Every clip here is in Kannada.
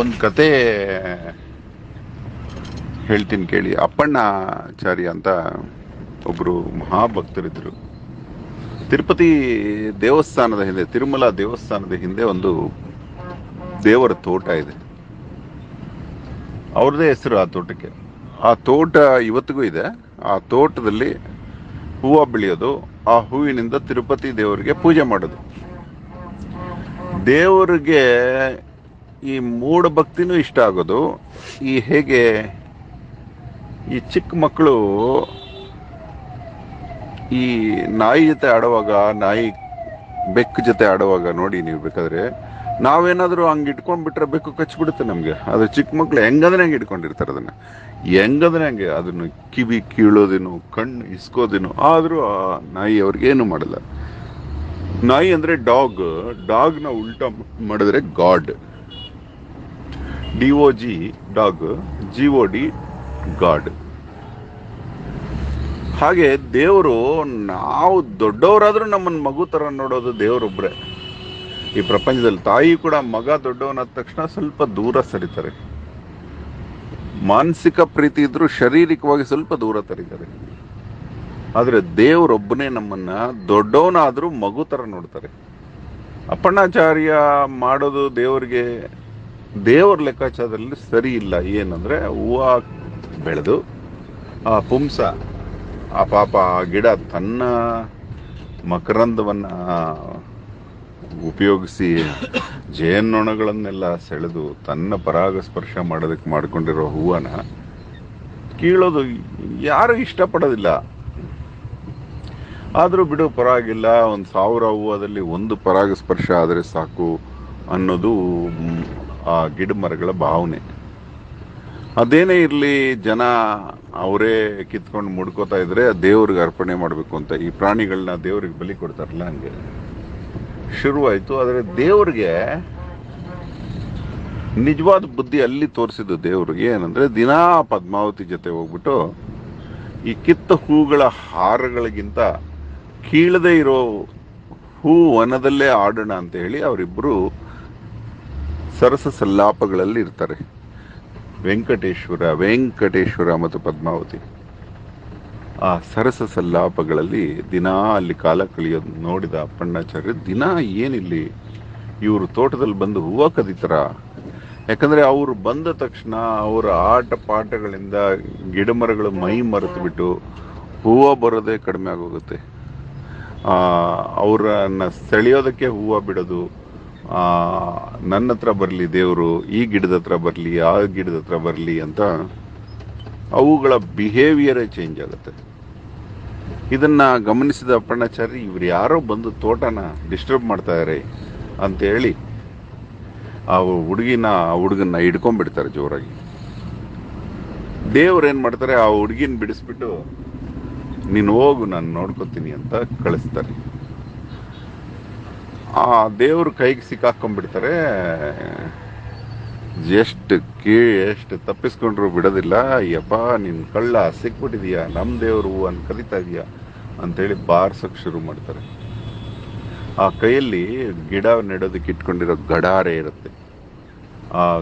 ಒಂದು ಕತೆ ಹೇಳ್ತೀನಿ ಕೇಳಿ. ಅಪ್ಪಣ್ಣಾಚಾರ್ಯ ಅಂತ ಒಬ್ಬರು ಮಹಾಭಕ್ತರಿದ್ದರು ತಿರುಪತಿ ದೇವಸ್ಥಾನದ ಹಿಂದೆ, ತಿರುಮಲ ದೇವಸ್ಥಾನದ ಹಿಂದೆ ಒಂದು ದೇವರ ತೋಟ ಇದೆ. ಅವ್ರದ್ದೇ ಹೆಸರು ಆ ತೋಟಕ್ಕೆ. ಆ ತೋಟ ಇವತ್ತಿಗೂ ಇದೆ. ಆ ತೋಟದಲ್ಲಿ ಹೂವು ಬೆಳೆಯೋದು, ಆ ಹೂವಿನಿಂದ ತಿರುಪತಿ ದೇವರಿಗೆ ಪೂಜೆ ಮಾಡೋದು. ದೇವರಿಗೆ ಈ ಮೂಢ ಭಕ್ತಿನೂ ಇಷ್ಟ ಆಗೋದು. ಈ ಹೇಗೆ ಈ ಚಿಕ್ಕ ಮಕ್ಕಳು ಈ ನಾಯಿ ಜೊತೆ ಆಡುವಾಗ, ನಾಯಿ ಬೆಕ್ಕು ಜೊತೆ ಆಡುವಾಗ ನೋಡಿ ನೀವು ಬೇಕಾದ್ರೆ ನಾವೇನಾದರೂ ಹಂಗೆ ಇಟ್ಕೊಂಡ್ಬಿಟ್ರೆ ಬೆಕ್ಕು ಕಚ್ಚಿಬಿಡುತ್ತೆ ನಮಗೆ. ಅದು ಚಿಕ್ಕ ಮಕ್ಕಳು ಹೆಂಗಂದ್ರೆ ಹಂಗೆ ಇಟ್ಕೊಂಡಿರ್ತಾರೆ ಅದನ್ನ. ಹೆಂಗಂದ್ರೆ ಹಂಗೆ ಅದನ್ನು ಕಿವಿ ಕೀಳೋದೇನು, ಕಣ್ಣು ಇಸ್ಕೋದೇನು ಆದರೂ ಆ ನಾಯಿ ಅವ್ರಿಗೇನು ಮಾಡಲ್ಲ. ನಾಯಿ ಅಂದ್ರೆ ಡಾಗ್. ಡಾಗ್ನ ಉಲ್ಟಾ ಮಾಡಿದ್ರೆ god. D O G dog, G O D god. ಹಾಗೆ ದೇವರು, ನಾವು ದೊಡ್ಡವರಾದರೂ ನಮ್ಮನ್ನ ಮಗು ಥರ ನೋಡೋದು ದೇವರೊಬ್ಬರೇ ಈ ಪ್ರಪಂಚದಲ್ಲಿ ತಾಯಿ ಕೂಡ ಮಗ ದೊಡ್ಡವನಾದ ತಕ್ಷಣ ಸ್ವಲ್ಪ ದೂರ ಸರಿತಾರೆ. ಮಾನಸಿಕ ಪ್ರೀತಿ ಇದ್ದರೂ ಶಾರೀರಿಕವಾಗಿ ಸ್ವಲ್ಪ ದೂರ ತರೀತಾರೆ. ಆದ್ರೆ ದೇವರೊಬ್ಬನೇ ನಮ್ಮನ್ನ ದೊಡ್ಡವನಾದರೂ ಮಗು ಥರ ನೋಡ್ತಾರೆ. ಅಪ್ಪಣ್ಣಾಚಾರ್ಯ ಮಾಡೋದು ದೇವರಿಗೆ ದೇವರ ಲೆಕ್ಕಾಚಾರದಲ್ಲಿ ಸರಿ ಇಲ್ಲ. ಏನಂದ್ರೆ ಹೂವು ಬೆಳೆದು, ಆ ಪುಂಸ, ಆ ಪಾಪ ಆ ಗಿಡ ತನ್ನ ಮಕರಂದವನ್ನ ಉಪಯೋಗಿಸಿ ಜೇನ್ನೊಣಗಳನ್ನೆಲ್ಲ ಸೆಳೆದು ತನ್ನ ಪರಾಗಸ್ಪರ್ಶ ಮಾಡೋದಕ್ಕೆ ಮಾಡ್ಕೊಂಡಿರೋ ಹೂವನ ಕೀಳೋದು ಯಾರು ಇಷ್ಟಪಡೋದಿಲ್ಲ. ಆದರೂ ಬಿಡು, ಪರವಾಗಿಲ್ಲ. ಒಂದು ಸಾವಿರ ಹೂವದಲ್ಲಿ ಒಂದು ಪರಾಗಸ್ಪರ್ಶ ಆದರೆ ಸಾಕು ಅನ್ನೋದು ಆ ಗಿಡ ಮರಗಳ ಭಾವನೆ. ಅದೇನೇ ಇರಲಿ ಜನ ಅವರೇ ಕಿತ್ಕೊಂಡು ಮುಡ್ಕೋತಾ ಇದ್ರೆ ದೇವ್ರಿಗೆ ಅರ್ಪಣೆ ಮಾಡಬೇಕು ಅಂತ ಈ ಪ್ರಾಣಿಗಳನ್ನ ದೇವ್ರಿಗೆ ಬಲಿ ಕೊಡ್ತಾರಲ್ಲ ಹಂಗೆ. ಶುರುವಾಯಿತು, ಆದರೆ ದೇವ್ರಿಗೆ ನಿಜವಾದ ಬುದ್ಧಿ ಅಲ್ಲಿ ತೋರಿಸಿದ್ದು ದೇವರು. ಏನಂದ್ರೆ ದಿನಾ ಪದ್ಮಾವತಿ ಜೊತೆ ಹೋಗ್ಬಿಟ್ಟು ಈ ಕಿತ್ತ ಹೂಗಳ ಹಾರಗಳಿಗಿಂತ ಕೀಳದೇ ಇರೋ ಹೂ ವನದಲ್ಲೇ ಆಡೋಣ ಅಂತ ಹೇಳಿ ಅವರಿಬ್ಬರು ಸರಸ ಸಲ್ಲಾಪಗಳಲ್ಲಿ ಇರ್ತಾರೆ. ವೆಂಕಟೇಶ್ವರ ವೆಂಕಟೇಶ್ವರ ಮತ್ತು ಪದ್ಮಾವತಿ. ಆ ಸರಸ ಸಲ್ಲಾಪಗಳಲ್ಲಿ ದಿನಾ ಅಲ್ಲಿ ಕಾಲ ಕಳಿಯೋದು ನೋಡಿದ ಅಪ್ಪಣ್ಣಾಚಾರ್ಯ ದಿನ ಏನಿಲ್ಲಿ ಇವರು ತೋಟದಲ್ಲಿ ಬಂದು ಹೂವು ಕದೀತಾರ? ಯಾಕಂದ್ರೆ ಅವರು ಬಂದ ತಕ್ಷಣ ಅವರ ಆಟ ಪಾಠಗಳಿಂದ ಗಿಡ ಮರಗಳು ಮೈ ಮರೆತು ಬಿಟ್ಟು ಹೂವು ಬರೋದೇ ಕಡಿಮೆ ಆಗೋಗುತ್ತೆ. ಅವರನ್ನ ಸೆಳೆಯೋದಕ್ಕೆ ಹೂವು ಬಿಡೋದು ನನ್ನ ಹತ್ರ ಬರಲಿ, ದೇವರು ಈ ಗಿಡದ ಹತ್ರ ಬರಲಿ, ಆ ಗಿಡದ ಹತ್ರ ಬರಲಿ ಅಂತ ಅವುಗಳ ಬಿಹೇವಿಯರೇ ಚೇಂಜ್ ಆಗುತ್ತೆ. ಇದನ್ನ ಗಮನಿಸಿದ ಅಪ್ಪಣ್ಣಾಚಾರ್ಯ ಇವ್ರು ಯಾರೋ ಬಂದು ತೋಟನ ಡಿಸ್ಟರ್ಬ್ ಮಾಡ್ತಾ ಅಂತೇಳಿ ಆ ಹುಡುಗಿನ, ಆ ಹುಡುಗನ್ನ ಹಿಡ್ಕೊಂಡ್ಬಿಡ್ತಾರೆ ಜೋರಾಗಿ. ದೇವ್ರು ಏನು ಮಾಡ್ತಾರೆ, ಆ ಹುಡುಗಿನ ಬಿಡಿಸ್ಬಿಟ್ಟು, ನೀನು ಹೋಗು, ನಾನು ನೋಡ್ಕೊತೀನಿ ಅಂತ ಕಳಿಸ್ತಾರೆ. ಆ ದೇವ್ರ ಕೈಗೆ ಸಿಕ್ಕಾಕೊಂಡ್ಬಿಡ್ತಾರೆ. ಎಷ್ಟು ಕೀ ಎಷ್ಟು ತಪ್ಪಿಸ್ಕೊಂಡ್ರು ಬಿಡೋದಿಲ್ಲ. ಅಯ್ಯಪ್ಪ ನಿನ್ನ ಕಳ್ಳ ಸಿಕ್ಬಿಟ್ಟಿದೀಯ ನಮ್ಮ ದೇವರು ಅಂತ ಕರಿತಾ ಇದೀಯ ಅಂತೇಳಿ ಬಾರ್ಸಕ್ ಶುರು ಮಾಡ್ತಾರೆ. ಆ ಕೈಯಲ್ಲಿ ಗಿಡ ನೆಡೋದಕ್ಕೆ ಇಟ್ಕೊಂಡಿರೋ ಗಡಾರೆ ಇರುತ್ತೆ. ಆ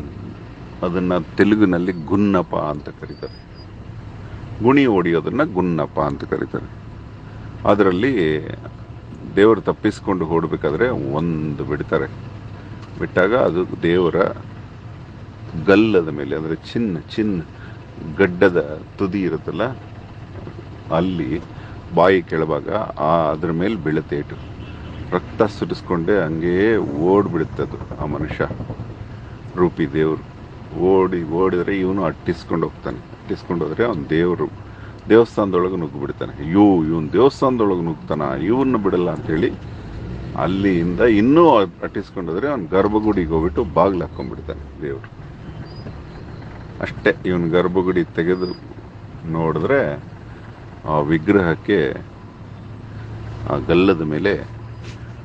ಅದನ್ನ ತೆಲುಗಿನಲ್ಲಿ ಗುನ್ನಪ ಅಂತ ಕರೀತಾರೆ. ಗುಣಿ ಹೊಡಿಯೋದನ್ನ ಗುನ್ನಪ ಅಂತ ಕರೀತಾರೆ. ಅದರಲ್ಲಿ ದೇವರು ತಪ್ಪಿಸ್ಕೊಂಡು ಓಡಬೇಕಾದ್ರೆ ಒಂದು ಬಿಡ್ತಾರೆ. ಬಿಟ್ಟಾಗ ಅದು ದೇವರ ಗಲ್ಲದ ಮೇಲೆ, ಅಂದರೆ ಚಿನ್ನ ಚಿನ್ನ, ಗಡ್ಡದ ತುದಿ ಇರುತ್ತಲ್ಲ, ಅಲ್ಲಿ ಬಾಯಿ ಕೆಳವಾಗ ಆ ಅದ್ರ ಮೇಲೆ ಬೀಳುತ್ತೆ ಇಟ್ಟು ರಕ್ತ ಸುರಿಸ್ಕೊಂಡೆ ಹಂಗೇ ಅದು, ಆ ಮನುಷ್ಯ, ರೂಪಿ ದೇವರು. ಓಡಿ, ಓಡಿದರೆ ಇವನು ಅಟ್ಟಿಸ್ಕೊಂಡು ಹೋಗ್ತಾನೆ. ಅಟ್ಟಿಸ್ಕೊಂಡು ಹೋದರೆ ಅವನು ದೇವರು ದೇವಸ್ಥಾನದೊಳಗೆ ನುಗ್ಗಿಬಿಡ್ತಾನೆ. ಅಯ್ಯೋ, ಇವನ್ ದೇವಸ್ಥಾನದೊಳಗೆ ನುಗ್ತಾನ ಇವನ್ನ ಬಿಡಲ್ಲ ಅಂತೇಳಿ ಅಲ್ಲಿಯಿಂದ ಇನ್ನೂ ಅಟ್ಟಿಸ್ಕೊಂಡೋದ್ರೆ ಅವ್ನ ಗರ್ಭಗುಡಿಗೆ ಹೋಗ್ಬಿಟ್ಟು ಬಾಗಿಲು ಹಾಕೊಂಡ್ಬಿಡ್ತಾನೆ ದೇವರು. ಅಷ್ಟೇ, ಇವನ್ ಗರ್ಭಗುಡಿ ತೆಗೆದು ನೋಡಿದ್ರೆ ಆ ವಿಗ್ರಹಕ್ಕೆ ಆ ಗಲ್ಲದ ಮೇಲೆ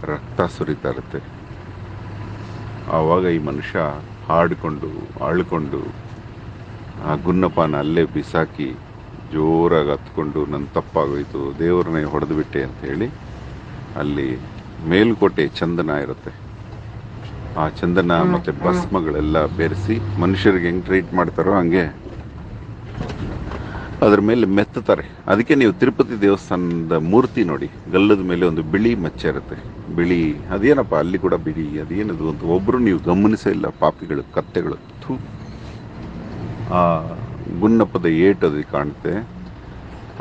ರಕ್ತ ಸುರಿತಾ ಇರುತ್ತೆ. ಆವಾಗ ಈ ಮನುಷ್ಯ ಹಾಡಿಕೊಂಡು, ಅಳ್ಕೊಂಡು ಆ ಗುನ್ನಪಾನ ಅಲ್ಲೇ ಬಿಸಾಕಿ ಜೋರಾಗಿ ಹತ್ಕೊಂಡು ನನ್ನ ತಪ್ಪಾಗೋಯ್ತು ದೇವ್ರನ್ನೇ ಹೊಡೆದು ಬಿಟ್ಟೆ ಅಂತ ಹೇಳಿ ಅಲ್ಲಿ ಮೇಲ್ಕೋಟೆ ಚಂದನ ಇರುತ್ತೆ. ಆ ಚಂದನ ಮತ್ತೆ ಭಸ್ಮಗಳೆಲ್ಲ ಬೆರೆಸಿ ಮನುಷ್ಯರಿಗೆ ಹೆಂಗ್ ಟ್ರೀಟ್ ಮಾಡ್ತಾರೋ ಹಂಗೆ ಅದ್ರ ಮೇಲೆ ಮೆತ್ತತಾರೆ. ಅದಕ್ಕೆ ನೀವು ತಿರುಪತಿ ದೇವಸ್ಥಾನದ ಮೂರ್ತಿ ನೋಡಿ ಗಲ್ಲದ ಮೇಲೆ ಒಂದು ಬಿಳಿ ಮಚ್ಚೆ ಇರುತ್ತೆ. ಬಿಳಿ ಅದೇನಪ್ಪ ಅಲ್ಲಿ ಕೂಡ ಬಿಳಿ ಅದೇನದು ಅಂತ ಒಬ್ಬರು ನೀವು ಗಮನಿಸೇ ಇಲ್ಲ ಪಾಪಿಗಳು ಕತ್ತೆಗಳು. ಥೂ. ಆ ಗುನ್ನಪ್ಪದ ಏಟು ಅದಕ್ಕೆ ಕಾಣುತ್ತೆ.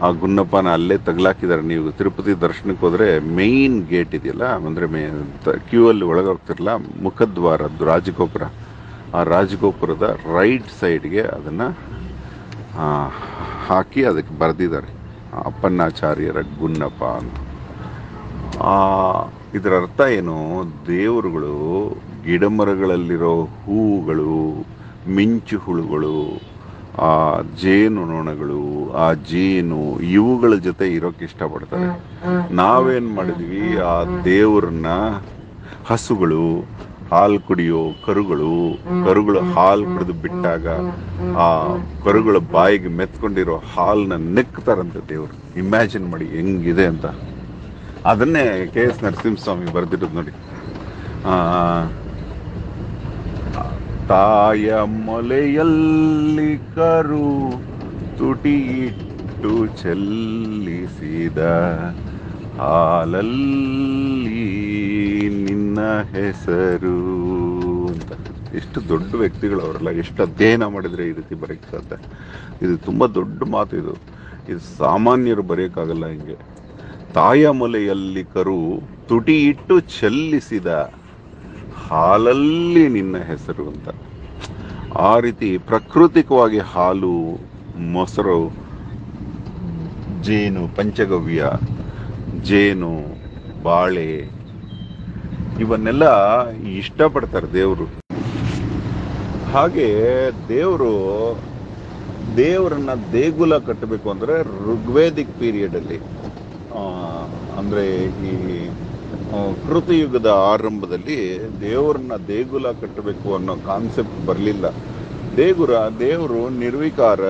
ಆ ಗುನ್ನಪ್ಪನ ಅಲ್ಲೇ ತಗಲಾಕಿದ್ದಾರೆ. ನೀವು ತಿರುಪತಿ ದರ್ಶನಕ್ಕೆ ಹೋದರೆ ಮೇಯ್ನ್ ಗೇಟ್ ಇದೆಯಲ್ಲ, ಅಂದರೆ ಮೇ ಕ್ಯೂ ಅಲ್ಲಿ ಒಳಗೆ ಹೋಗ್ತಿರಲ್ಲ ಮುಖದ್ವಾರದ್ದು ರಾಜಗೋಪುರ. ಆ ರಾಜಗೋಪುರದ ರೈಟ್ ಸೈಡ್ಗೆ ಅದನ್ನು ಹಾಕಿ ಅದಕ್ಕೆ ಬರೆದಿದ್ದಾರೆ. ಅಪ್ಪಣ್ಣಾಚಾರ್ಯರ ಗುನ್ನಪ್ಪ ಅಂತ. ಇದರ ಅರ್ಥ ಏನು? ದೇವರುಗಳು ಗಿಡಮರಗಳಲ್ಲಿರೋ ಹೂವುಗಳು, ಮಿಂಚು ಹುಳುಗಳು ಆ ಜೇನು ನೊಣಗಳು ಆ ಜೇನು ಇವುಗಳ ಜೊತೆ ಇರೋಕೆ ಇಷ್ಟಪಡ್ತಾರೆ. ನಾವೇನ್ ಮಾಡಿದ್ವಿ? ಆ ದೇವ್ರನ್ನ ಹಸುಗಳು ಹಾಲು ಕುಡಿಯೋ ಕರುಗಳು ಕರುಗಳು ಹಾಲು ಕುಡಿದು ಬಿಟ್ಟಾಗ ಆ ಕರುಗಳ ಬಾಯಿಗೆ ಮೆತ್ಕೊಂಡಿರೋ ಹಾಲನ್ನ ನೆಕ್ತಾರಂತೆ ದೇವ್ರು. ಇಮ್ಯಾಜಿನ್ ಮಾಡಿ ಹೆಂಗಿದೆ ಅಂತ. ಅದನ್ನೇ ಕೆ ಎಸ್ ನರಸಿಂಹಸ್ವಾಮಿ ಬರ್ದಿರೋದು ನೋಡಿ. ಆ ತಾಯ ಮೊಲೆಯಲ್ಲಿ ಕರು ತುಟಿಯಿಟ್ಟು ಚೆಲ್ಲಿಸಿದ ಹಾಲಲ್ಲಿ ನಿನ್ನ ಹೆಸರು ಅಂತ. ಎಷ್ಟು ದೊಡ್ಡ ವ್ಯಕ್ತಿಗಳು ಅವರೆಲ್ಲ, ಎಷ್ಟು ಅಧ್ಯಯನ ಮಾಡಿದರೆ ಈ ರೀತಿ ಬರೆಯಕ್ಕೆ ಸಾಧ್ಯ ಇದು ತುಂಬಾ ದೊಡ್ಡ ಮಾತು ಇದು. ಇದು ಸಾಮಾನ್ಯರು ಬರೆಯಕ್ಕಾಗಲ್ಲ ಹಿಂಗೆ. ತಾಯ ಮೊಲೆಯಲ್ಲಿ ಕರು ತುಟಿಯಿಟ್ಟು ಚೆಲ್ಲಿಸಿದ ಹಾಲಲ್ಲಿ ನಿನ್ನ ಹೆಸರು ಅಂತ. ಆ ರೀತಿ ಪ್ರಾಕೃತಿಕವಾಗಿ ಹಾಲು ಮೊಸರು ಜೇನು ಪಂಚಗವ್ಯ ಜೇನು ಬಾಳೆ ಇವನ್ನೆಲ್ಲ ಇಷ್ಟಪಡ್ತಾರೆ ದೇವರು. ಹಾಗೆ ದೇವರು ದೇವರನ್ನ ದೇಗುಲ ಕಟ್ಟಬೇಕು ಅಂದ್ರೆ ಋಗ್ವೇದಿಕ್ ಪೀರಿಯಡ್ ಅಲ್ಲಿ. ಆ, ಅಂದ್ರೆ ಈ ಕೃತಯುಗದ ಆರಂಭದಲ್ಲಿ ದೇವರನ್ನ ದೇಗುಲ ಕಟ್ಟಬೇಕು ಅನ್ನೋ ಕಾನ್ಸೆಪ್ಟ್ ಬರಲಿಲ್ಲ. ದೇಗುರ, ದೇವರು ನಿರ್ವಿಕಾರ,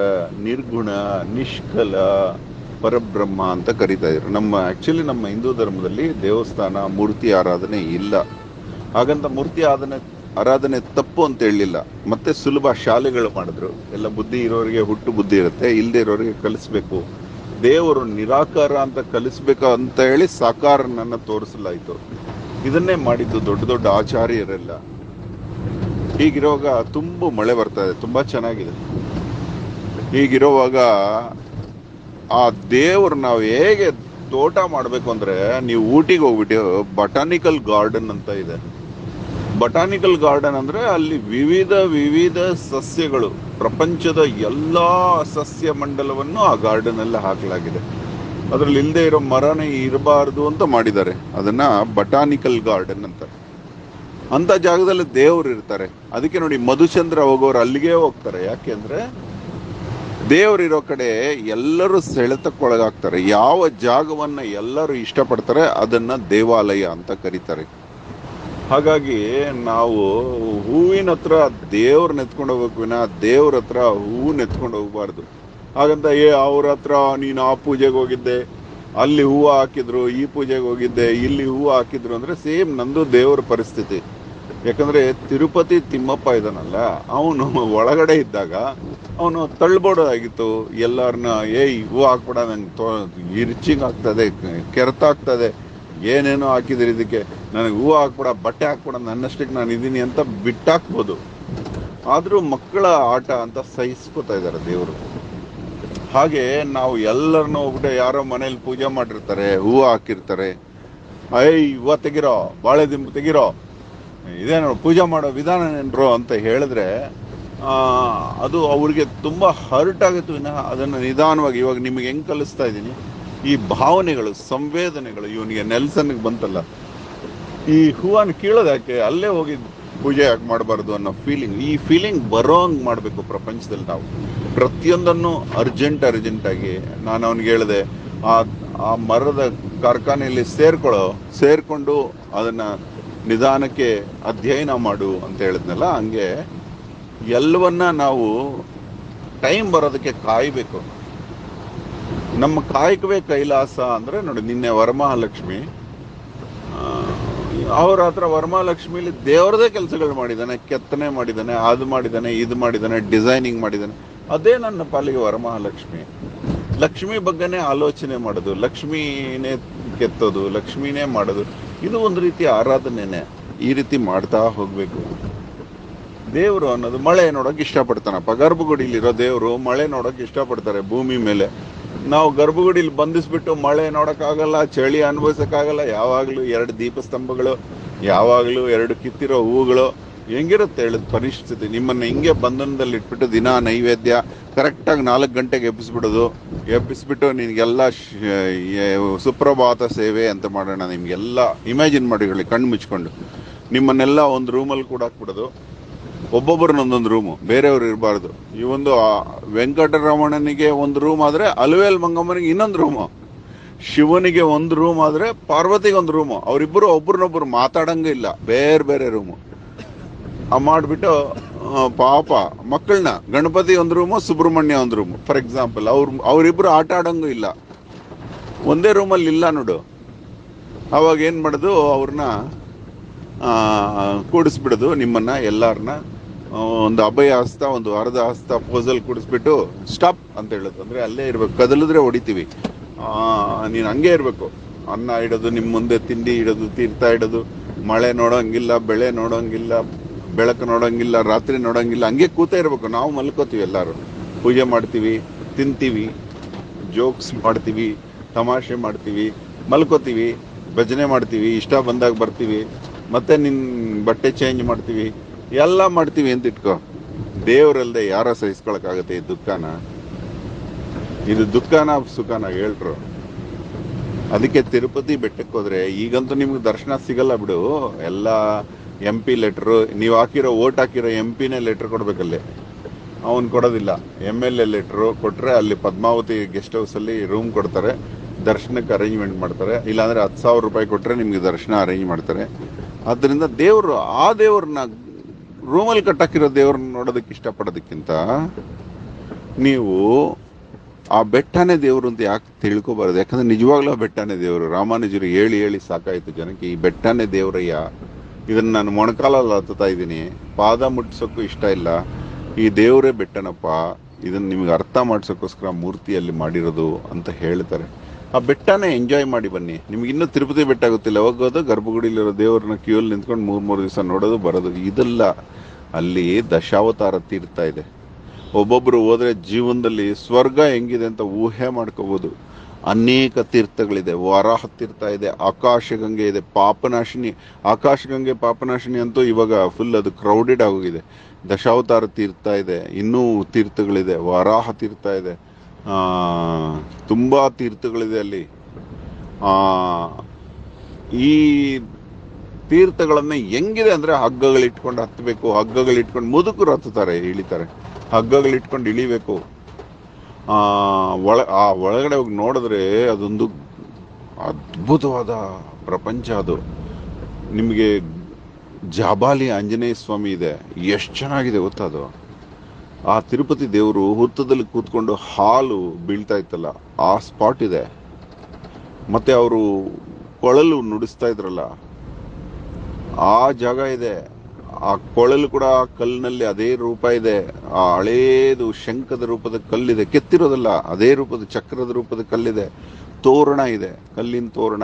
ನಿರ್ಗುಣ, ನಿಷ್ಕಲ, ಪರಬ್ರಹ್ಮ ಅಂತ ಕರಿತಾ ಇದ್ರು. ನಮ್ಮ ಆಕ್ಚುಲಿ ನಮ್ಮ ಹಿಂದೂ ಧರ್ಮದಲ್ಲಿ ದೇವಸ್ಥಾನ, ಮೂರ್ತಿ ಆರಾಧನೆ ಇಲ್ಲ. ಹಾಗಂತ ಮೂರ್ತಿ ಆರಾಧನೆ ಆರಾಧನೆ ತಪ್ಪು ಅಂತ ಹೇಳಲಿಲ್ಲ. ಮತ್ತೆ ಸುಲಭ ಶಾಲೆಗಳು ಮಾಡಿದ್ರು. ಎಲ್ಲ ಬುದ್ಧಿ ಇರೋರಿಗೆ ಹುಟ್ಟು ಬುದ್ಧಿ ಇರುತ್ತೆ ಇಲ್ಲದೆ ಇರೋರಿಗೆ ಕಲಿಸ್ಬೇಕು. ದೇವರು ನಿರಾಕಾರ ಅಂತ ಕಲಿಸ್ಬೇಕು ಅಂತ ಹೇಳಿ ಸಾಕಾರನನ್ನು ತೋರಿಸಲಾಯಿತು. ಇದನ್ನೇ ಮಾಡಿದ್ದು ದೊಡ್ಡ ದೊಡ್ಡ ಆಚಾರ್ಯರೆಲ್ಲ. ಹೀಗಿರುವಾಗ ತುಂಬ ಮಳೆ ಬರ್ತಾ ಇದೆ, ತುಂಬಾ ಚೆನ್ನಾಗಿದೆ. ಹೀಗಿರುವಾಗ ಆ ದೇವ್ರು ನಾವು ಹೇಗೆ ತೋಟ ಮಾಡಬೇಕು ಅಂದ್ರೆ, ನೀವು ಊಟಿಗೆ ಹೋಗ್ಬಿಟ್ಟು ಬಟಾನಿಕಲ್ ಗಾರ್ಡನ್ ಅಂತ ಇದೆ. ಬಟಾನಿಕಲ್ ಗಾರ್ಡನ್ ಅಂದ್ರೆ ಅಲ್ಲಿ ವಿವಿಧ ವಿವಿಧ ಸಸ್ಯಗಳು, ಪ್ರಪಂಚದ ಎಲ್ಲಾ ಸಸ್ಯ ಮಂಡಲವನ್ನು ಆ ಗಾರ್ಡನ್ ಅಲ್ಲಿ ಹಾಕಲಾಗಿದೆ. ಅದರಲ್ಲಿ ಇಲ್ಲದೆ ಇರೋ ಮರನೇ ಇರಬಾರ್ದು ಅಂತ ಮಾಡಿದ್ದಾರೆ. ಅದನ್ನ ಬಟಾನಿಕಲ್ ಗಾರ್ಡನ್ ಅಂತ. ಅಂತ ಜಾಗದಲ್ಲಿ ದೇವರು ಇರ್ತಾರೆ. ಅದಕ್ಕೆ ನೋಡಿ ಮಧುಚಂದ್ರ ಹೋಗೋರು ಅಲ್ಲಿಗೆ ಹೋಗ್ತಾರೆ. ಯಾಕೆಂದ್ರೆ ದೇವರಿರೋ ಕಡೆ ಎಲ್ಲರೂ ಸೆಳೆತಕ್ಕೊಳಗಾಗ್ತಾರೆ. ಯಾವ ಜಾಗವನ್ನ ಎಲ್ಲರೂ ಇಷ್ಟಪಡ್ತಾರೆ ಅದನ್ನ ದೇವಾಲಯ ಅಂತ ಕರೀತಾರೆ. ಹಾಗಾಗಿ ನಾವು ಹೂವಿನ ಹತ್ರ ದೇವ್ರನ್ನ ಎತ್ಕೊಂಡು ಹೋಗ್ಬೇಕು ವಿನ ದೇವ್ರ ಹತ್ರ ಹೂವನ್ನ ಎತ್ಕೊಂಡು ಹೋಗ್ಬಾರ್ದು. ಹಾಗಂತ ಏ, ಅವ್ರ ಹತ್ರ ನೀನು ಆ ಪೂಜೆಗೆ ಹೋಗಿದ್ದೆ, ಅಲ್ಲಿ ಹೂವು ಹಾಕಿದ್ರು, ಈ ಪೂಜೆಗೆ ಹೋಗಿದ್ದೆ, ಇಲ್ಲಿ ಹೂವು ಹಾಕಿದ್ರು ಅಂದ್ರೆ ಸೇಮ್ ನಂದು ದೇವ್ರ ಪರಿಸ್ಥಿತಿ. ಯಾಕಂದ್ರೆ ತಿರುಪತಿ ತಿಮ್ಮಪ್ಪ ಇದಾನಲ್ಲ, ಅವನು ಒಳಗಡೆ ಇದ್ದಾಗ ಅವನು ತಳ್ಬೋಡೋದಾಗಿತ್ತು ಎಲ್ಲರನ್ನ ಏಯ್ ಹೂ ಹಾಕ್ಬೇಡ, ನಂಗೆ ತೋ ಇರ್ಚಿಂಗ್ ಆಗ್ತದೆ, ಕೆರೆತಾಗ್ತದೆ ಏನೇನೋ ಹಾಕಿದ್ರಿ ಇದಕ್ಕೆ? ನನಗೆ ಹೂವು ಹಾಕ್ಬಿಡ, ಬಟ್ಟೆ ಹಾಕ್ಬಿಡ, ನನ್ನಷ್ಟಕ್ಕೆ ನಾನು ಇದ್ದೀನಿ ಅಂತ ಬಿಟ್ಟಾಕ್ಬೋದು. ಆದರೂ ಮಕ್ಕಳ ಆಟ ಅಂತ ಸಹಿಸ್ಕೋತಾ ಇದ್ದಾರೆ ದೇವರು. ಹಾಗೆ ನಾವು ಎಲ್ಲರನ್ನೂ ಹೋಗ್ಬಿಟ್ಟು ಯಾರೋ ಮನೇಲಿ ಪೂಜೆ ಮಾಡಿರ್ತಾರೆ, ಹೂವು ಹಾಕಿರ್ತಾರೆ. ಅಯ್ಯ ಹೂವು ತೆಗಿರೋ, ಬಾಳೆ ದಿಂಬು ತೆಗಿರೋ ಇದೇನೋ ಪೂಜೆ ಮಾಡೋ ವಿಧಾನ ಏನ್ರೋ ಅಂತ ಹೇಳಿದ್ರೆ ಅದು ಅವ್ರಿಗೆ ತುಂಬ ಹರ್ಟ್ ಆಗುತ್ತೆ ಅದನ್ನು ನಿಧಾನವಾಗಿ ಇವಾಗ ನಿಮಗೆ ಹೆಂಗೆ ಕಲಿಸ್ತಾ ಇದ್ದೀನಿ? ಈ ಭಾವನೆಗಳು, ಸಂವೇದನೆಗಳು ಇವನಿಗೆ ನೆಲ್ಸನ್ಗೆ ಬಂತಲ್ಲ. ಈ ಹೂವನ್ನು ಕೀಳೋದಾಕೆ ಅಲ್ಲೇ ಹೋಗಿ ಪೂಜೆ ಯಾಕೆ ಮಾಡಬಾರ್ದು ಅನ್ನೋ ಫೀಲಿಂಗ್ ಈ ಫೀಲಿಂಗ್ ಬರೋ ಹಂಗೆ ಮಾಡಬೇಕು ಪ್ರಪಂಚದಲ್ಲಿ ನಾವು. ಪ್ರತಿಯೊಂದನ್ನು ಅರ್ಜೆಂಟ್ ಅರ್ಜೆಂಟ್ ಆಗಿ ನಾನು ಅವನಿಗೆ ಹೇಳಿದೆ, ಆ ಆ ಮರದ ಕಾರ್ಖಾನೆಯಲ್ಲಿ ಸೇರ್ಕೊಳ್ಳೋ, ಸೇರಿಕೊಂಡು ಅದನ್ನ ನಿಧಾನಕ್ಕೆ ಅಧ್ಯಯನ ಮಾಡು ಅಂತ ಹೇಳಿದ್ನಲ್ಲ, ಹಂಗೆ ಎಲ್ಲವನ್ನ ನಾವು ಟೈಮ್ ಬರೋದಕ್ಕೆ ಕಾಯ್ಬೇಕು. ನಮ್ಮ ಕಾಯಕವೇ ಕೈಲಾಸ ಅಂದ್ರೆ ನೋಡಿ, ನಿನ್ನೆ ವರಮಹಾಲಕ್ಷ್ಮಿ ಅವ್ರ ಹತ್ರ ವರಮಹಾಲಕ್ಷ್ಮಿಲಿ ದೇವರದೇ ಕೆಲಸಗಳು ಮಾಡಿದ್ದಾನೆ, ಕೆತ್ತನೆ ಮಾಡಿದ್ದಾನೆ, ಅದು ಮಾಡಿದ್ದಾನೆ, ಇದು ಮಾಡಿದ್ದಾನೆ, ಡಿಸೈನಿಂಗ್ ಮಾಡಿದ್ದಾನೆ. ಅದೇ ನನ್ನ ಪಾಲಿಗೆ ವರಮಹಾಲಕ್ಷ್ಮಿ. ಲಕ್ಷ್ಮಿ ಬಗ್ಗೆನೇ ಆಲೋಚನೆ ಮಾಡೋದು, ಲಕ್ಷ್ಮಿನೇ ಕೆತ್ತೋದು, ಲಕ್ಷ್ಮಿನೇ ಮಾಡೋದು, ಇದು ಒಂದು ರೀತಿ ಆರಾಧನೆನೆ ಈ ರೀತಿ ಮಾಡ್ತಾ ಹೋಗ್ಬೇಕು. ದೇವರು ಅನ್ನೋದು ಮಳೆ ನೋಡೋಕೆ ಇಷ್ಟಪಡ್ತಾನಪ್ಪ. ಗರ್ಭಗುಡಿಲಿರೋ ದೇವರು ಮಳೆ ನೋಡೋಕೆ ಇಷ್ಟಪಡ್ತಾರೆ ಭೂಮಿ ಮೇಲೆ. ನಾವು ಗರ್ಭಗುಡಿಲಿ ಬಂಧಿಸ್ಬಿಟ್ಟು ಮಳೆ ನೋಡೋಕ್ಕಾಗಲ್ಲ, ಚಳಿ ಅನುಭವಿಸಕ್ಕಾಗಲ್ಲ, ಯಾವಾಗಲೂ ಎರಡು ದೀಪಸ್ತಂಭಗಳು, ಯಾವಾಗಲೂ ಎರಡು ಕಿತ್ತಿರೋ ಹೂಗಳು. ಹೆಂಗಿರುತ್ತೆ ಹೇಳಿದ ಪರಿಸ್ಥಿತಿ? ನಿಮ್ಮನ್ನ ಹಿಂಗೆ ಬಂಧನದಲ್ಲಿ ಇಟ್ಬಿಟ್ಟು ದಿನ ನೈವೇದ್ಯ ಕರೆಕ್ಟಾಗಿ ನಾಲ್ಕು ಗಂಟೆಗೆ ಎಬ್ಬಿಸ್ಬಿಡೋದು. ಎಬ್ಬಿಸ್ಬಿಟ್ಟು ನಿನಗೆಲ್ಲ ಸುಪ್ರಭಾತ ಸೇವೆ ಅಂತ ಮಾಡೋಣ ನಿಮಗೆಲ್ಲ. ಇಮ್ಯಾಜಿನ್ ಮಾಡಿಕೊಳ್ಳಿ ಕಣ್ಣು ಮುಚ್ಕೊಂಡು. ನಿಮ್ಮನ್ನೆಲ್ಲ ಒಂದು ರೂಮಲ್ಲಿ ಕೂಡ ಹಾಕ್ಬಿಡೋದು ಒಬ್ಬೊಬ್ಬರನ್ನ ಒಂದೊಂದು ರೂಮು ಬೇರೆಯವರು ಇರಬಾರ್ದು. ಈ ಒಂದು ವೆಂಕಟರಮಣನಿಗೆ ಒಂದು ರೂಮ್ ಆದರೆ ಅಲುವೇಲ್ ಮಂಗಮ್ಮನಿಗೆ ಇನ್ನೊಂದು ರೂಮು ಶಿವನಿಗೆ ಒಂದು ರೂಮ್ ಆದರೆ ಪಾರ್ವತಿಗೆ ಒಂದು ರೂಮು ಅವರಿಬ್ಬರು ಒಬ್ರನ್ನೊಬ್ರು ಮಾತಾಡಂಗೆ ಇಲ್ಲ. ಬೇರೆ ಬೇರೆ ರೂಮು ಆ ಮಾಡ್ಬಿಟ್ಟು ಪಾಪ ಮಕ್ಕಳನ್ನ ಗಣಪತಿ ಒಂದು ರೂಮು ಸುಬ್ರಹ್ಮಣ್ಯ ಒಂದು ರೂಮು ಫಾರ್ ಎಕ್ಸಾಂಪಲ್ ಅವ್ರ, ಅವರಿಬ್ರು ಆಟ ಆಡಂಗೂ ಇಲ್ಲ. ಒಂದೇ ರೂಮಲ್ಲಿ ಇಲ್ಲ ನೋಡು. ಅವಾಗ ಏನು ಮಾಡೋದು ಅವ್ರನ್ನ ಕೂಡಿಸ್ಬಿಡೋದು ನಿಮ್ಮನ್ನ ಎಲ್ಲಾರನ್ನ ಒಂದು ಅಭಯ ಹಸ್ತ ಒಂದು ಅರ್ಧ ಹಸ್ತ ಪೋಸಲ್ ಕೂಡಿಸ್ಬಿಟ್ಟು ಸ್ಟಾಪ್ ಅಂತ ಹೇಳೋದು. ಅಂದ್ರೆ ಅಲ್ಲೇ ಇರ್ಬೇಕು. ಕದಲಿದ್ರೆ ಹೊಡಿತೀವಿ. ನೀನ್ ಹಂಗೆ ಇರಬೇಕು. ಅನ್ನ ಇಡೋದು ನಿಮ್ಮ ಮುಂದೆ ತಿಂಡಿ ಇಡೋದು, ತೀರ್ಥ ಇಡೋದು. ಮಳೆ ನೋಡೋಂಗಿಲ್ಲ, ಬೆಳೆ ನೋಡೋಂಗಿಲ್ಲ, ಬೆಳಕು ನೋಡೋಂಗಿಲ್ಲ, ರಾತ್ರಿ ನೋಡೋಂಗಿಲ್ಲ, ಹಂಗೆ ಕೂತೇ ಇರಬೇಕು. ನಾವು ಮಲ್ಕೋತೀವಿ ಎಲ್ಲರೂ. ಪೂಜೆ ಮಾಡ್ತೀವಿ, ತಿಂತೀವಿ ಜೋಕ್ಸ್ ಮಾಡ್ತೀವಿ, ತಮಾಷೆ ಮಾಡ್ತೀವಿ, ಮಲ್ಕೋತೀವಿ, ಭಜನೆ ಮಾಡ್ತೀವಿ, ಇಷ್ಟ ಬಂದಾಗ ಬರ್ತೀವಿ. ಮತ್ತೆ ನಿನ್ ಬಟ್ಟೆ ಚೇಂಜ್ ಮಾಡ್ತೀವಿ? ಎಲ್ಲ ಮಾಡ್ತೀವಿ ಅಂತ ಇಟ್ಕೋ. ದೇವರಲ್ಲದೆ ಯಾರ ಸಹಿಸ್ಕೊಳಕ್ಕಾಗತ್ತೆ ಈ ದುಃಖನ? ಇದು ದುಃಖನ ಸುಖನ ಹೇಳ್ರು. ಅದಕ್ಕೆ ತಿರುಪತಿ ಬೆಟ್ಟಕ್ಕೆ ಹೋದ್ರೆ ಈಗಂತೂ ನಿಮ್ಗೆ ದರ್ಶನ ಸಿಗಲ್ಲ ಬಿಡು. ಎಲ್ಲ ಎಂ ಪಿ ಲೆಟ್ರು ನೀವು ಹಾಕಿರೋ ಓಟ್ ಹಾಕಿರೋ ಎಂ ಪಿನೇ ಲೆಟ್ರ್ ಕೊಡ್ಬೇಕಲ್ಲಿ. ಅವನು ಕೊಡೋದಿಲ್ಲ. ಎಂ ಎಲ್ ಎ ಲೆಟ್ರು ಕೊಟ್ಟರೆ ಅಲ್ಲಿ ಪದ್ಮಾವತಿ ಗೆಸ್ಟ್ ಹೌಸಲ್ಲಿ ರೂಮ್ ಕೊಡ್ತಾರೆ. ದರ್ಶನಕ್ಕೆ ಅರೇಂಜ್ಮೆಂಟ್ ಮಾಡ್ತಾರೆ. ಇಲ್ಲಾಂದರೆ ಹತ್ತು ಸಾವಿರ ರೂಪಾಯಿ ಕೊಟ್ಟರೆ ನಿಮಗೆ ದರ್ಶನ ಅರೇಂಜ್ ಮಾಡ್ತಾರೆ. ಆದ್ದರಿಂದ ದೇವರು, ಆ ದೇವ್ರನ್ನ ರೂಮಲ್ಲಿ ಕಟ್ಟಾಕಿರೋ ದೇವ್ರನ್ನ ನೋಡೋದಕ್ಕೆ ಇಷ್ಟಪಡೋದಕ್ಕಿಂತ ನೀವು ಆ ಬೆಟ್ಟನೇ ದೇವರು ಅಂತ ಯಾಕೆ ತಿಳ್ಕೊಬಾರದು? ಯಾಕಂದ್ರೆ ನಿಜವಾಗ್ಲೂ ಆ ಬೆಟ್ಟನೇ ದೇವರು. ರಾಮಾನುಜರು ಹೇಳಿ ಹೇಳಿ ಸಾಕಾಯಿತು ಜನಕ್ಕೆ. ಈ ಬೆಟ್ಟನೇ ದೇವರಯ್ಯ. ಇದನ್ನ ನಾನು ಮೊಣಕಾಲಲ್ಲಿ ಹತ್ತುತ್ತಾ ಇದ್ದೀನಿ. ಪಾದ ಮುಟ್ಸೋಕ್ಕೂ ಇಷ್ಟ ಇಲ್ಲ. ಈ ದೇವರೇ ಬೆಟ್ಟನಪ್ಪ. ಇದನ್ನ ನಿಮಗೆ ಅರ್ಥ ಮಾಡ್ಸೋಕ್ಕೋಸ್ಕರ ಮೂರ್ತಿಯಲ್ಲಿ ಮಾಡಿರೋದು ಅಂತ ಹೇಳ್ತಾರೆ. ಆ ಬೆಟ್ಟನೇ ಎಂಜಾಯ್ ಮಾಡಿ ಬನ್ನಿ. ನಿಮ್ಗೆ ಇನ್ನೂ ತಿರುಪತಿ ಬೆಟ್ಟ ಗೊತ್ತಿಲ್ಲ. ಹೋಗೋದು ಗರ್ಭಗುಡಿಲಿರೋ ದೇವರನ್ನ ಕ್ಯೂಲ್ ನಿಂತ್ಕೊಂಡು ಮೂರು ಮೂರು ದಿವಸ ನೋಡೋದು, ಬರೋದು. ಇದೆಲ್ಲ ಅಲ್ಲಿ ದಶಾವತಾರ ತೀರ್ಥ ಇದೆ. ಒಬ್ಬೊಬ್ರು ಹೋದ್ರೆ ಜೀವನದಲ್ಲಿ ಸ್ವರ್ಗ ಹೆಂಗಿದೆ ಅಂತ ಊಹೆ ಮಾಡ್ಕೋಬಹುದು ಅನೇಕ ತೀರ್ಥಗಳಿದೆ. ವರಾಹ ತೀರ್ಥ ಇದೆ. ಆಕಾಶಗಂಗೆ ಇದೆ. ಪಾಪನಾಶಿನಿ. ಆಕಾಶಗಂಗೆ ಪಾಪನಾಶಿನಿ ಅಂತೂ ಇವಾಗ ಫುಲ್ ಅದು ಕ್ರೌಡೆಡ್ ಆಗೋಗಿದೆ. ದಶಾವತಾರ ತೀರ್ಥ ಇದೆ. ಇನ್ನೂ ತೀರ್ಥಗಳಿದೆ. ವರಾಹ ತೀರ್ಥ ಇದೆ. ತುಂಬಾ ತೀರ್ಥಗಳಿದೆ ಅಲ್ಲಿ. ಈ ತೀರ್ಥಗಳನ್ನು ಹೆಂಗಿದೆ ಅಂದರೆ ಹಗ್ಗಗಳಿಟ್ಕೊಂಡು ಹತ್ತಬೇಕು ಹಗ್ಗಗಳಿಟ್ಕೊಂಡು ಮುದುಕರು ಹತ್ತುತ್ತಾರೆ, ಇಳಿತಾರೆ. ಹಗ್ಗಗಳಿಟ್ಕೊಂಡು ಇಳಿಬೇಕು. ಒಳ, ಆ ಒಳಗಡೆ ಹೋಗಿ ನೋಡಿದ್ರೆ ಅದೊಂದು ಅದ್ಭುತವಾದ ಪ್ರಪಂಚ ಅದು. ನಿಮಗೆ ಜಾಬಾಲಿ ಆಂಜನೇಯ ಸ್ವಾಮಿ ಇದೆ. ಎಷ್ಟು ಚೆನ್ನಾಗಿದೆ ಗೊತ್ತಾ ಅದು? ಆ ತಿರುಪತಿ ದೇವರು ಹುತ್ತದಲ್ಲಿ ಕೂತ್ಕೊಂಡು ಹಾಲು ಬೀಳ್ತಾ ಇತ್ತಲ್ಲ, ಆ ಸ್ಪಾಟ್ ಇದೆ. ಮತ್ತೆ ಅವರು ಕೊಳಲು ನುಡಿಸ್ತಾ ಇದ್ರಲ್ಲ, ಆ ಜಾಗ ಇದೆ. ಆ ಕೊಳಲು ಕೂಡ ಕಲ್ಲಿನಲ್ಲಿ ಅದೇ ರೂಪ ಇದೆ. ಆ ಹಳೇದು ಶಂಖದ ರೂಪದ ಕಲ್ಲಿದೆ. ಕೆತ್ತಿರೋದಲ್ಲ, ಅದೇ ರೂಪದ ಚಕ್ರದ ರೂಪದ ಕಲ್ಲಿದೆ. ತೋರಣ ಇದೆ, ಕಲ್ಲಿನ ತೋರಣ.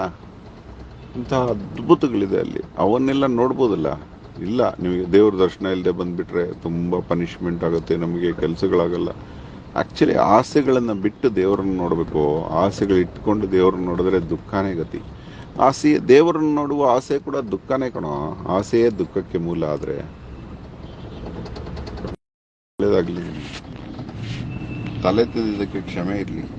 ಇಂತಹ ಅದ್ಭುತಗಳಿದೆ ಅಲ್ಲಿ. ಅವನ್ನೆಲ್ಲ ನೋಡ್ಬೋದಲ್ಲ. ಇಲ್ಲ, ನಿಮಗೆ ದೇವ್ರ ದರ್ಶನ ಇಲ್ಲದೆ ಬಂದ್ಬಿಟ್ರೆ ತುಂಬ ಪನಿಷ್ಮೆಂಟ್ ಆಗುತ್ತೆ, ನಮಗೆ ಕೆಲಸಗಳಾಗಲ್ಲ. ಆ್ಯಕ್ಚುಲಿ ಆಸೆಗಳನ್ನು ಬಿಟ್ಟು ದೇವರನ್ನ ನೋಡಬೇಕು. ಆಸೆಗಳು ಇಟ್ಕೊಂಡು ದೇವ್ರನ್ನ ನೋಡಿದ್ರೆ ದುಃಖನೇ ಗತಿ. ಆಸೆ, ದೇವರನ್ನ ನೋಡುವ ಆಸೆ ಕೂಡ ದುಃಖನೇ ಕಣೋ. ಆಸೆಯೇ ದುಃಖಕ್ಕೆ ಮೂಲ ಆದ್ರೆ. ಒಳ್ಳೇದಾಗ್ಲಿ. ನಿಮ್ಗೆ. ತಲೆ ತಿದ್ದಕ್ಕೆ ಕ್ಷಮೆ ಇರ್ಲಿ.